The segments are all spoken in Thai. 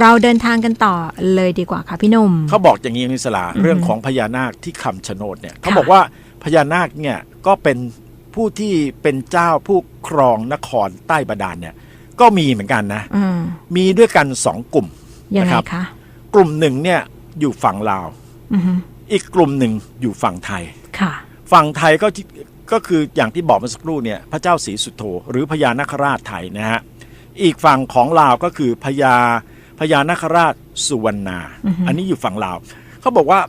เราเดินทางกันต่อเลยดีกว่าค่ะพี่หนุ่มเขาบอกอย่างนี้นิสลาอือฮึเรื่องของพญานาคที่คำชะโนดเนี่ยเขาบอกว่าพญานาคเนี่ยก็เป็นผู้ที่เป็นเจ้าผู้ครองนครใต้บาดาลเนี่ยก็มีเหมือนกันนะอืมมีด้วยกันสองกลุ่มยังไงนะครับคะกลุ่มหนึ่งเนี่ยอยู่ฝั่งลาวอือฮึอีกกลุ่มหนึ่งอยู่ฝั่งไทยค่ะ ฝั่งไทยก็ที่ก็คืออย่างที่บอกเมื่อสักครู่เนี่ยพระเจ้าศรีสุโธหรือพญานาคราชไทยนะฮะอีกฝั่งของลาวก็คือพญา พญานาคราชสุวรรณาอือฮึอันนี้อยู่ฝั่งลาวเขาบอกว่า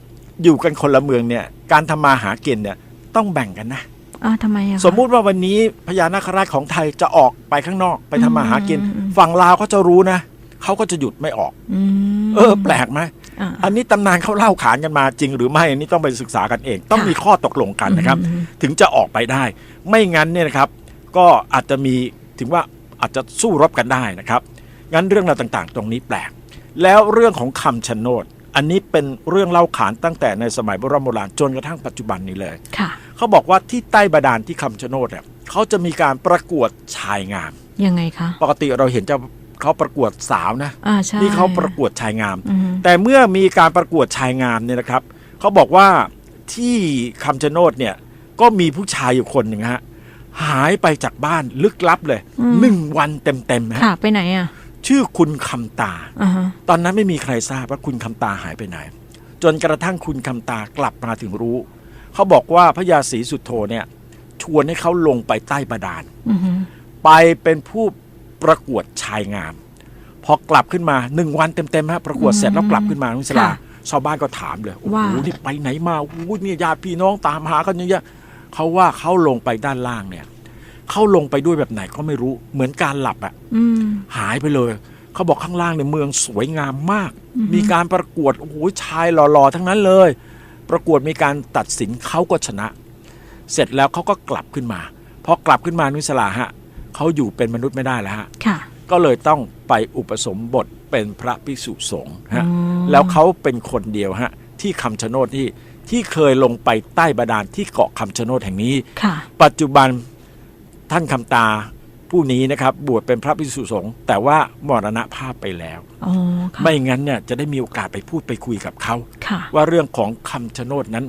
อยู่กันคนละเมืองเนี่ยการทำมาหากินเนี่ยต้องแบ่งกันนะอ้าวทำไมอะคะสมมุติว่าวันนี้พญานาคราชของไทยจะออกไปข้างนอกไปทำมาหากินอืมอืมฝั่งลาวเขาจะรู้นะเขาก็จะหยุดไม่ออกอืมเออ แปลกไหมอ่าอันนี้ตำนานเขาเล่าขานกันมาจริงหรือไม่อันนี้ต้องไปศึกษากันเอง ต้องค่ะมีข้อตกลงกันนะครับอืมถึงจะออกไปได้ ไม่งั้นเนี่ยนะครับ ก็อาจจะมีถึงว่าอาจจะสู้รบกันได้นะครับ งั้นเรื่องราวต่างๆ ตรงนี้แปลก แล้วเรื่องของคำชะโนด อันนี้เป็นเรื่องเล่าขานตั้งแต่ในสมัยโบราณโบราณจนกระทั่งปัจจุบันนี้เลยค่ะเขาบอกว่าที่ใต้บาดาลที่คำชะโนดเนี่ยเขาจะมีการประกวดชายงามยังไงคะปกติเราเห็นจะเขาประกวดสาวนะอ่าใช่นี่เขาประกวดชายงามอือฮึแต่เมื่อมีการประกวดชายงามเนี่ยนะครับเขาบอกว่าที่คำชะโนดเนี่ยก็มีผู้ชายอยู่คนหนึ่งฮะหายไปจากบ้านลึกลับเลยหนึ่งวันเต็มๆฮะค่ะไปไหนอะ ชื่อคุณคำตาอ่าฮะตอนนั้นไม่มีใครทราบว่าคุณคำตาหายไปไหน จนกระทั่งคุณคำตากลับมาถึงรู้ เขาบอกว่าพระยาศรีสุโธเนี่ยชวนให้เขาลงไปใต้บาดาลอือฮึไปเป็นผู้ประกวดชายงาม พอกลับขึ้นมาหนึ่งวันเต็มๆฮะประกวดเสร็จแล้วกลับขึ้นมานุสลาชาวบ้านก็ถามเลยโอ้โหว่านี่ไปไหนมาโอ้โหเนี่ยญาติพี่น้องตามหากันเยอะแยะเขาว่าเขาลงไปด้านล่างเนี่ย เขาลงไปด้วยแบบไหนก็ไม่รู้ เหมือนการหลับอะอืมหายไปเลย เขาบอกข้างล่างเนี่ยเมืองสวยงามมากอือฮึมีการประกวดโอ้โหชายหล่อๆทั้งนั้นเลย ประกวดมีการตัดสินเขาก็ชนะ เสร็จแล้วเขาก็กลับขึ้นมาพอกลับขึ้นมานุสลาฮะเขาอยู่เป็นมนุษย์ไม่ได้แล้วฮะค่ะก็เลยต้องไปอุปสมบทเป็นพระภิกษุสงฆ์ฮะอ๋อแล้วเขาเป็นคนเดียวฮะที่คำชะโนดที่ที่เคยลงไปใต้บาดาลที่เกาะคำชะโนดแห่งนี้ค่ะปัจจุบัน ท่านคำตาผู้นี้นะครับบวชเป็นพระภิกษุสงฆ์แต่ว่ามรณภาพไปแล้วอ๋อค่ะไม่งั้นเนี่ยจะได้มีโอกาสไปพูดไปคุยกับเขาค่ะว่าเรื่องของคำชะโนดนั้น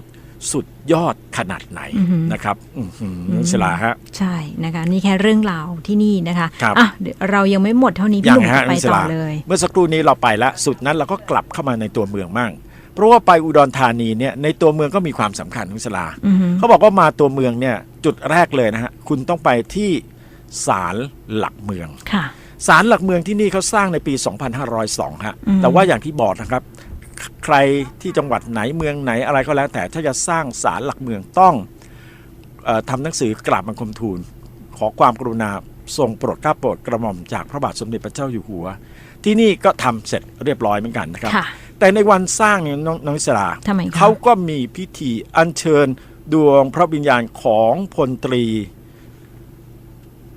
สุดยอดขนาดไหนอือหือนะครับอือหือมสลาฮะใช่นะคะนี่แค่เรื่องราวที่นี่นะคะครับอะเดี๋ยวเรายังไม่หมดเท่านี้อพี่ย่าหงนุ่มฮะจะไปนิสต่อลาเลย เมื่อสักครู่นี้เราไปแล้วสุดนั้นเราก็กลับเข้ามาในตัวเมืองมั่งเพราะว่าไปอุดรธานีเนี่ยในตัวเมืองก็มีความสำคัญนิสลาอือฮึเขาบอกว่ามาตัวเมืองเนี่ย จุดแรกเลยนะฮะคุณต้องไปที่ศาลหลักเมืองค่ะศาลหลักเมืองที่นี่เขาสร้างในปี 2502 ฮะอืมแต่ว่าอย่างที่บอกนะครับ ใครที่จังหวัดไหนเมืองไหนอะไรก็แล้ว แต่ถ้าจะสร้างศาลหลักเมืองต้องเออทำหนังสือกราบบังคมทูล ขอความกรุณาทรงโปรดเกล้าโปรดกระหม่อมจากพระบาทสมเด็จพระเจ้าอยู่หัว ที่นี่ก็ทำเสร็จเรียบร้อยเหมือนกันนะครับค่ะแต่ในวันสร้างเนี่ยน้องน้องอิสราทำไมคะเขาก็มีพิธีอัญเชิญ ดวงพระวิญญาณของพลตรี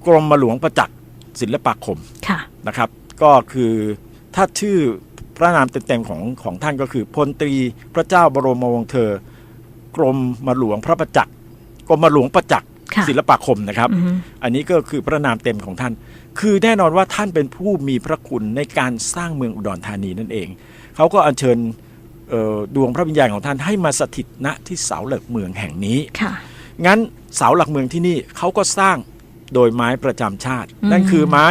กรมหลวงประจักษ์ศิลปาคมค่ะนะครับ ก็คือถ้าชื่อพระนามเต็มๆของของท่านก็คือพลตรีพระเจ้าบรมวงศ์เธอ กรมมาหลวงพระประจักษ์กรมหลวงประจักษ์ค่ะศิลปาคมนะครับอือฮึอันนี้ก็คือพระนามเต็มของท่าน คือแน่นอนว่าท่านเป็นผู้มีพระคุณในการสร้างเมืองอุดรธานีนั่นเอง เขาก็อัญเชิญเอ่อ ดวงพระวิญญาณของท่านให้มาสถิตณที่เสาหลักเมืองแห่งนี้ค่ะงั้นเสาหลักเมืองที่นี่เขาก็สร้างโดยไม้ประจำชาติอืมนั่นคือไม้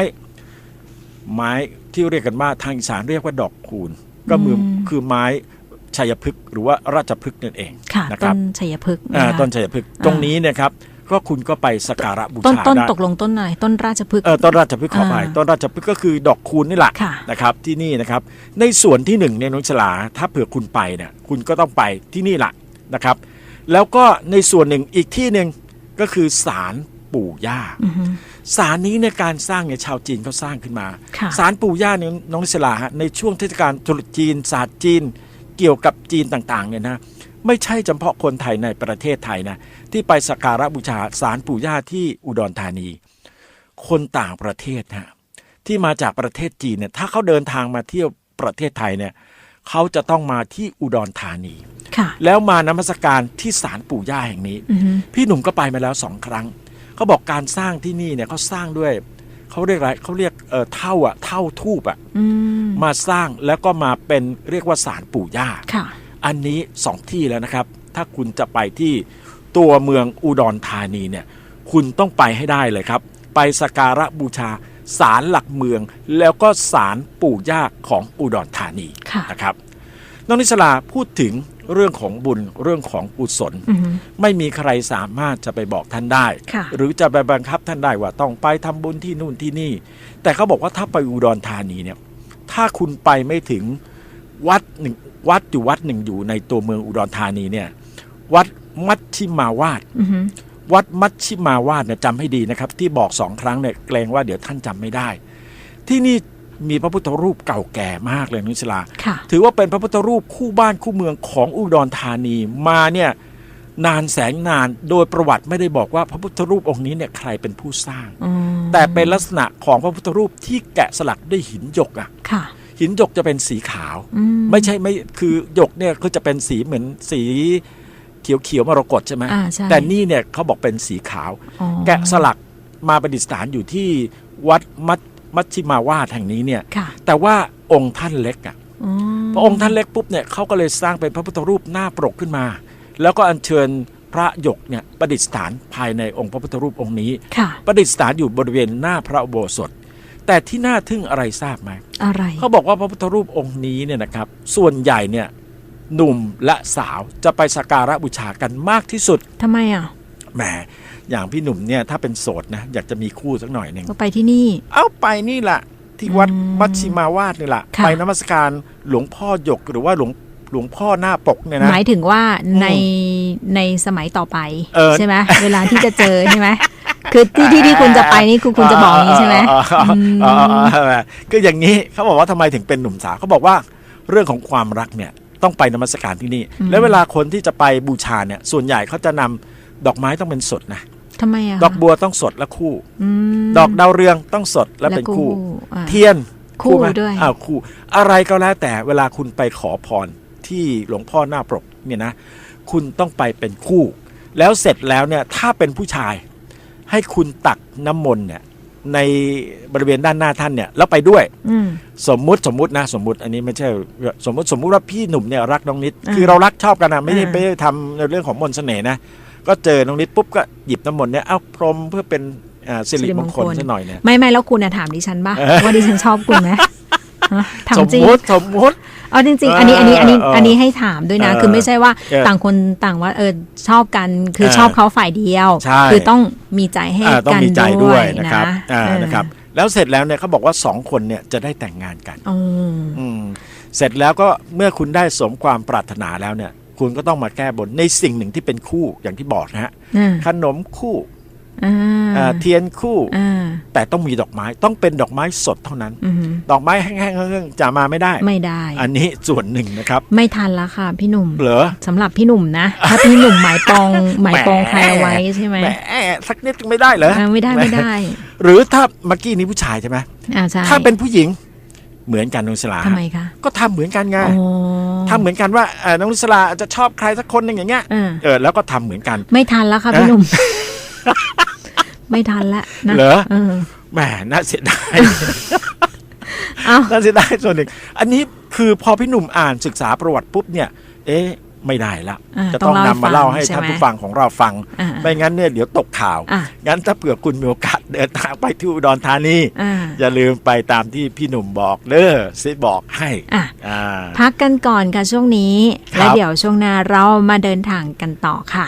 ไม้ที่เรียกกันว่าทางอีสานเรียกว่าดอกคูณก็มืออมคือไม้ชัยพฤกษ์หรือว่าราชพฤกษ์นั่นเองค่ะนะคต้รับนชัยพฤกษ์อ่านะคะต้นชัยพฤกษ์ตรงนี้เนี่ยครับ ก็คุณก็ไปสักการะบูต้นชาต้นได้ตกลงต้นไหนต้นราชพฤกษ์ เออต้นราชพฤกษ์ขอไปอ่าต้นราชพฤกษ์ก็คือดอกคูณนี่แหละค่ะ นะครับที่นี่นะครับ ในส่วนที่หนึ่งเนี่ยน้องฉลาถ้าเผื่อคุณไปเนี่ยคุณก็ต้องไปที่นี่แหละนะครับ แล้วก็ในส่วนหนึ่งอีกที่หนึ่งก็คือศาลปู่ย่า อือฮึ ศาลนี้ในยการสร้างเนี่ยชาวจีนเขาสร้างขึ้นมาค่ะ ศาลปู่ย่าเนี่ยน้องนิสลาฮะในช่วงเทศกาลตรุษจีนศาสตร์จีน เกี่ยวกับจีนต่างๆเนี่ยนะ ไม่ใช่เฉพาะคนไทยในประเทศไทยนะที่ไปสักการะบูชาศาลปู่ย่าที่อุดรธานี คนต่างประเทศฮะที่มาจากประเทศจีนเนี่ยถ้าเขาเดินทางมาเที่ยวประเทศไทยเนี่ยเขาจะต้องมาที่อุดรธานีค่ะแล้วมานมัสการที่ศาลปู่ย่าแห่งนี้อือฮึพี่หนุ่มก็ไปมาแล้วสองครั้งเขาบอกการสร้างที่นี่เนี่ยเขาสร้างด้วยเขาเขาเรียกอะไรเขาเรียกเอ่อเท่าอะเท่าทูบอะอืมมาสร้างแล้วก็มาเป็นเรียกว่าศาลปู่ย่าค่ะ อันนี้สองที่แล้วนะครับ ถ้าคุณจะไปที่ตัวเมืองอุดรธานีเนี่ยคุณต้องไปให้ได้เลยครับ ไปสักการะบูชาศาลหลักเมือง แล้วก็ศาลปู่ย่าของอุดรธานีค่ะนะครับน้องนิสลาพูดถึงเรื่องของบุญเรื่องของกุศลอืมไม่มีใครสามารถจะไปบอกท่านได้ค่ะหรือจะไปบังคับท่านได้ว่าต้องไปทำบุญที่นู่นที่นี่ แต่เขาบอกว่าถ้าไปอุดรธานีเนี่ยถ้าคุณไปไม่ถึงวัดหนึ่ง วัดอยู่วัดหนึ่งอยู่ในตัวเมืองอุดรธานีเนี่ย วัดมัชชิมาวาดอืมวัดมัชชิมาวาดเนี่ยจำให้ดีนะครับ ที่บอกสองครั้งเนี่ยเกรงว่าเดี๋ยวท่านจำไม่ได้ ที่นี่มีพระพุทธรูปเก่าแก่มากเลยนุชลาค่ะถือว่าเป็นพระพุทธรูปคู่บ้านคู่เมืองของอุดรธานีมาเนี่ยนานแสนนานโดยประวัติไม่ได้บอกว่าพระพุทธรูปองค์นี้เนี่ยใครเป็นผู้สร้างอืมแต่เป็นลักษณะของพระพุทธรูปที่แกะสลักด้วยหินหยกอะค่ะ หินหยกจะเป็นสีขาวอืไม่ใช่ไม่คือหยกเนี่ยก็จะเป็นสีเหมือนสีเขียวเขียวๆมรกตใช่ไหมอ่าใช่แต่นี่เนี่ยเขาบอกเป็นสีขาวอ๋อแกะสลักมาประดิษฐานอยู่ที่วัดมัชมัชชิมาวาดแห่งนี้เนี่ยค่ะแต่ว่าองค์ท่านเล็กอะอืมพระองค์ท่านเล็กปุ๊บเนี่ยเขาก็เลยสร้างเป็นพระพุทธรูปหน้าปรกขึ้นมา แล้วก็อัญเชิญพระหยกเนี่ยประดิษฐานภายในองค์พระพุทธรูปองค์นี้ค่ะประดิษฐานอยู่บริเวณหน้าพระอุโบสถ แต่ที่น่าทึ่งอะไรทราบไหมอะไรเขาบอกว่าพระพุทธรูปองค์นี้เนี่ยนะครับ ส่วนใหญ่เนี่ยหนุ่มและสาวจะไปสักการะบูชากันมากที่สุดทำไมอะแหมอย่างพี่หนุ่มเนี่ยถ้าเป็นโสดนะอยากจะมีคู่สักหน่อยหนึ่งก็ไปที่นี่ เอาไปนี่แหละที่วัดอืมมัชชิมาวาดนี่แหละค่ะไปนมัสการหลวงพ่อหยกหรือว่าหลวง หลวงพ่อหน้าปกเนี่ยนะ หมายถึงว่าอืมในในสมัยต่อไปเออใช่ไหมเวลาที่จะเจอใช่ไหมคือที่ที่ที่คุณจะไปนี่คือคุณจะบอกอย่างนี้ใช่ไหมอ๋ออ๋ออืมอ๋ออ๋ออ๋อคืออย่างนี้เขาบอกว่าทำไมถึงเป็นหนุ่มสาวเขาบอกว่าเรื่องของความรักเนี่ยต้องไปนมัสการที่นี่ แล้วเวลาคนที่จะไปบูชาเนี่ยส่วนใหญ่เขาจะนำดอกไม้ต้องเป็นสดนะทำไมอะดอกบัวต้องสดและคู่มดอกดาวเรืองต้องสดและเป็นคู่อะเทียนคู่ไหมด้วยอ้าวคู่ อะไรก็แล้วแต่เวลาคุณไปขอพร ที่หลวงพ่อหน้าปกเนี่ยนะคุณต้องไปเป็นคู่ แล้วเสร็จแล้วเนี่ยถ้าเป็นผู้ชาย ให้คุณตักน้ำมนต์เนี่ยในบริเวณด้านหน้าท่านเนี่ยแล้วไปด้วยอืมสมมุติสมมุตินะสมมุติอันนี้ไม่ใช่สมมุติสมมุติว่าพี่หนุ่มเนี่ยรักน้องนิดอ่าคือเรารักชอบกันนะไม่ได้อ่าไม่ได้ทำในเรื่องของมนต์เสน่ห์นะก็เจอน้องนิดปุ๊บก็หยิบน้ำมนต์เนี่ยเอาพรมเพื่อเป็นอ่าสิริมงคลซะหน่อยเนี่ยไม่ไม่แล้วคุณน่ะถามดิฉันป่ะเออว่าดิฉันชอบคุณไหมฮะ ถามสมจริงมุติสมมุติเอาจริงๆ อันนี้อันนี้อันนี้เออเอออันนี้ให้ถามด้วยนะเออคือไม่ใช่ว่าเออต่างคนต่างว่าเออชอบกันคือเออชอบเขาฝ่ายเดียวใช่คือต้องมีใจให้อ่าต้องกันมีใจด้ด้ววยยนะครับอ่าเออนะครับ แล้วเสร็จแล้วเนี่ยเขาบอกว่าสองคนเนี่ยจะได้แต่งงานกันอ๋ออืมเสร็จแล้วก็เมื่อคุณได้สมความปรารถนาแล้วเนี่ย คุณก็ต้องมาแก้บนในสิ่งหนึ่งที่เป็นคู่อย่างที่บอกนะฮะอ่าขนมคู่อ่าอ่า เทียนคู่อ่าแต่ต้องมีดอกไม้ต้องเป็นดอกไม้สดเท่านั้นอืมดอกไม้แห้งๆๆจะมาไม่ได้ ไม่ได้ อันนี้ส่วนหนึ่งนะครับ ไม่ทันละค่ะพี่หนุ่มเหรอสำหรับพี่หนุ่มนะถ้าพี่หนุ่มหมายปองหมายปองใครเอาไว้ใช่ไหมแหมสักนิดไม่ได้เหรออ่าไม่ได้ไม่ได้ หรือถ้าเมื่อกี้นี้ผู้ชายใช่ไหมอ่าใช่ถ้าเป็นผู้หญิงเหมือนกันนุสลาทำไมคะก็ทำเหมือนกันไงอ๋อทำเหมือนกันว่าเอ่อน้องนุสลาจะชอบใครสักคนหนึ่งอย่างเงี้ยอ่าเออแล้วก็ทำเหมือนกัน ไม่ทันแล้วค่ะเอ๊ะพี่หนุ่ม ไม่ทันละนะเหรอเออแหมน่าเสียดายเอ้าน่าเสียดายส่วนหนึ่งอันนี้คือพอพี่หนุ่มอ่านศึกษาประวัติปุ๊บเนี่ย เอ๊ะไม่ได้ละอ่าจะต้องต้องนำเล่ามาให้เล่าให้ฟังท่านใช่ไหมผู้ฟังของเราฟังอ่าไม่งั้นเนี่ยเดี๋ยวตกข่าวอะงั้นถ้าเผื่อคุณมีโอกาสเดินทางไปที่อุดรธานีอ่าอย่าลืมไปตามที่พี่หนุ่มบอกเด้อซิบอกให้อะอ่าพักกันก่อนค่ะช่วงนี้ครับแล้วเดี๋ยวช่วงหน้าเรามาเดินทางกันต่อค่ะ